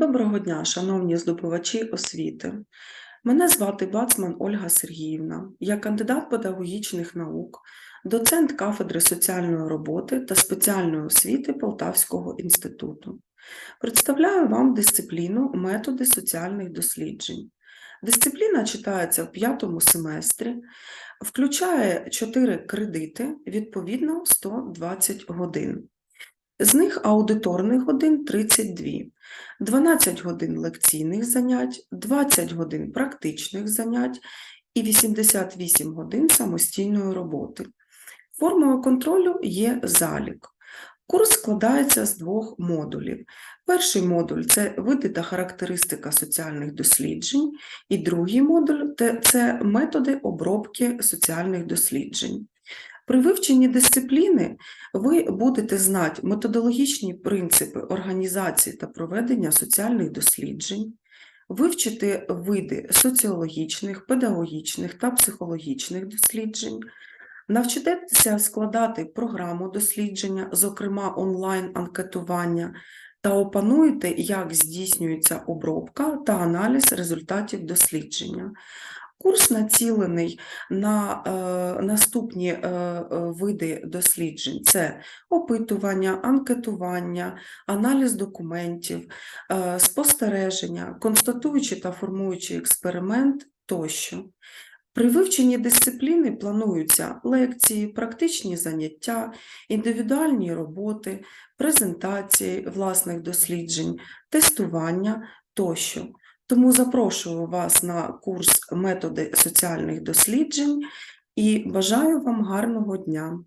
Доброго дня, шановні здобувачі освіти. Мене звати Бацман Ольга Сергіївна. Я кандидат педагогічних наук, доцент кафедри соціальної роботи та спеціальної освіти Полтавського інституту. Представляю вам дисципліну методи соціальних досліджень. Дисципліна читається в п'ятому семестрі, включає 4 кредити, відповідно 120 годин. З них аудиторних годин 32, 12 годин лекційних занять, 20 годин практичних занять і 88 годин самостійної роботи. Формою контролю є залік. Курс складається з двох модулів. Перший модуль це види та характеристика соціальних досліджень, і другий модуль це методи обробки соціальних досліджень. При вивченні дисципліни ви будете знати методологічні принципи організації та проведення соціальних досліджень, вивчити види соціологічних, педагогічних та психологічних досліджень, навчитеся складати програму дослідження, зокрема онлайн-анкетування, та опануєте, як здійснюється обробка та аналіз результатів дослідження. Курс націлений на е, наступні е, е, види досліджень: це опитування, анкетування, аналіз документів, е, спостереження, констатуючи та формуючи експеримент тощо. При вивченні дисципліни плануються лекції, практичні заняття, індивідуальні роботи, презентації власних досліджень, тестування тощо. Тому запрошую вас на курс методи соціальних досліджень і бажаю вам гарного дня.